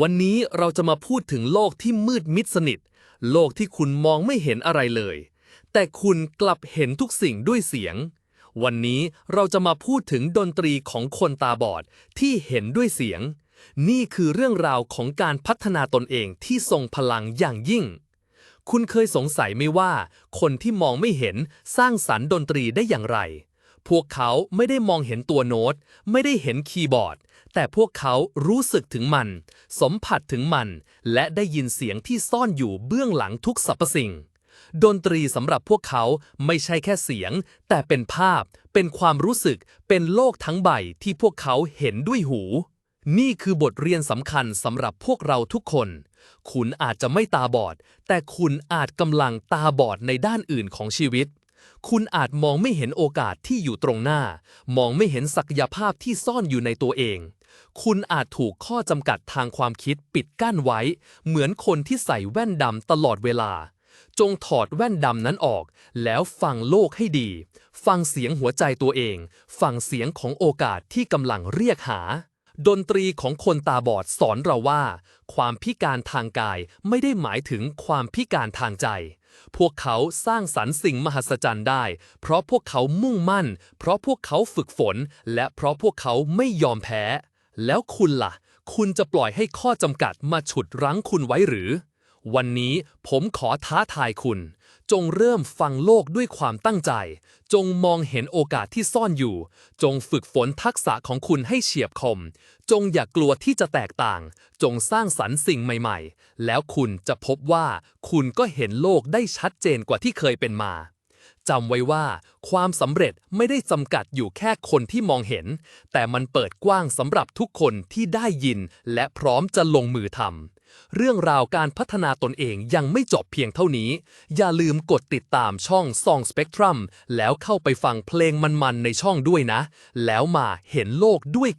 วันนี้เราจะมาพูดถึงโลกที่มืดมิดสนิท โลกที่คุณมองไม่เห็นอะไรเลย แต่คุณกลับเห็นทุกสิ่งด้วยเสียง วันนี้เราจะมาพูดถึงดนตรีของคนตาบอดที่เห็นด้วยเสียง นี่คือเรื่องราวของการพัฒนาตนเองที่ทรงพลังอย่างยิ่ง คุณเคยสงสัยไหมว่า คนที่มองไม่เห็นสร้างสรรค์ดนตรีได้อย่างไร พวกเขาไม่ได้มองเห็นตัวโน้ต ไม่ได้เห็นคีย์บอร์ด แต่พวกเขารู้สึกถึงมัน สัมผัสถึงมัน และได้ยินเสียงที่ซ่อนอยู่เบื้องหลังทุกสรรพสิ่ง ดนตรีสำหรับพวกเขาไม่ใช่แค่เสียง แต่เป็นภาพ เป็นความรู้สึก เป็นโลกทั้งใบที่พวกเขาเห็นด้วยหู นี่คือบทเรียนสำคัญสำหรับพวกเราทุกคน คุณอาจจะไม่ตาบอด แต่คุณอาจกำลังตาบอดในด้านอื่นของชีวิต คุณอาจมองไม่เห็นโอกาสที่อยู่ตรงหน้า มองไม่เห็นศักยภาพที่ซ่อนอยู่ในตัวเอง คุณอาจถูกข้อจำกัดทางความคิดปิดกั้นไว้ เหมือนคนที่ใส่แว่นดำตลอดเวลา จงถอดแว่นดำนั้นออก แล้วฟังโลกให้ดี ฟังเสียงหัวใจตัวเอง ฟังเสียงของโอกาสที่กำลังเรียกหา ดนตรีของคนตาบอดสอนเราว่า ความพิการทางกายไม่ได้หมายถึงความพิการทางใจ พวกเขาสร้างสรรค์สิ่งมหัศจรรย์ได้ เพราะพวกเขามุ่งมั่น เพราะพวกเขาฝึกฝน และเพราะพวกเขาไม่ยอมแพ้ แล้วคุณล่ะ คุณจะปล่อยให้ข้อจำกัดมาฉุดรั้งคุณไว้หรือ วันนี้ผมขอท้าทายคุณ จงเริ่มฟังโลกด้วยความตั้งใจ จงมองเห็นโอกาสที่ซ่อนอยู่ จงฝึกฝนทักษะของคุณให้เฉียบคม จงอย่ากกลัวที่จะแตกต่าง จงสร้างสรรค์สิ่งใหม่ๆ แล้วคุณจะพบว่าคุณก็เห็นโลกได้ชัดเจนกว่าที่เคยเป็นมาจำไว้ว่า ความสำเร็จไม่ได้จำกัดอยู่แค่คนที่มองเห็น แต่มันเปิดกว้างสำหรับทุกคนที่ได้ยินและพร้อมจะลงมือทำ เรื่องราวการพัฒนาตนเองยังไม่จบเพียงเท่านี้ อย่าลืมกดติดตามช่อง Song Spectrum แล้วเข้าไปฟังเพลงมันๆในช่องด้วยนะ แล้วมาเห็นโลกด้วยกัน